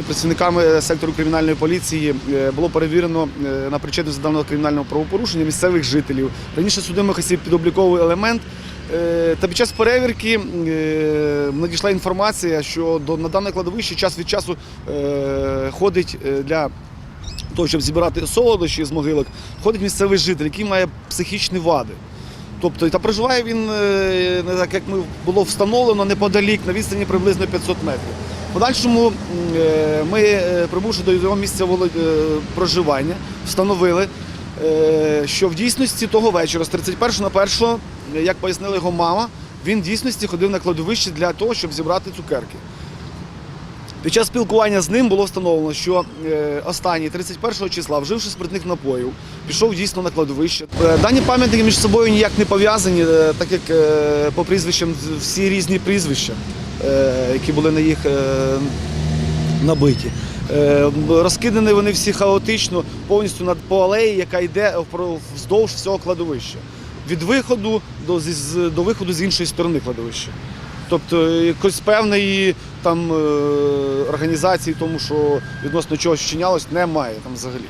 Працівниками сектору кримінальної поліції е, було перевірено е, на до даного кримінального правопорушення місцевих жителів. Раніше судимих осіб під обліковий елемент. Е, Та під час перевірки е, надійшла інформація, що на дане кладовище час від часу е, ходить е, для того, щоб зібрати солодощі з могилок, ходить місцевий житель, який має психічні вади. Тобто, та проживає він, е, так як було встановлено, неподалік, на відстані приблизно 500 метрів. Подальшому е, ми, е, прибувши до його місця е, проживання, встановили, що в дійсності того вечора, з 31 на 1, е, як пояснила його мама, він в дійсності ходив на кладовище для того, щоб зібрати цукерки. Під час спілкування з ним було встановлено, що е, останній 31 числа, вживши спиртних напоїв, пішов дійсно на кладовище. Е, Дані пам'ятники між собою ніяк не пов'язані, е, так як по прізвищам всі різні прізвища, які були на їх набиті. Розкидані вони всі хаотично, повністю по алеї, яка йде вздовж всього кладовища. Від виходу до, до виходу з іншої сторони кладовища. Тобто якось певної там е, організації, тому що відносно чогось вчинялось, немає там взагалі.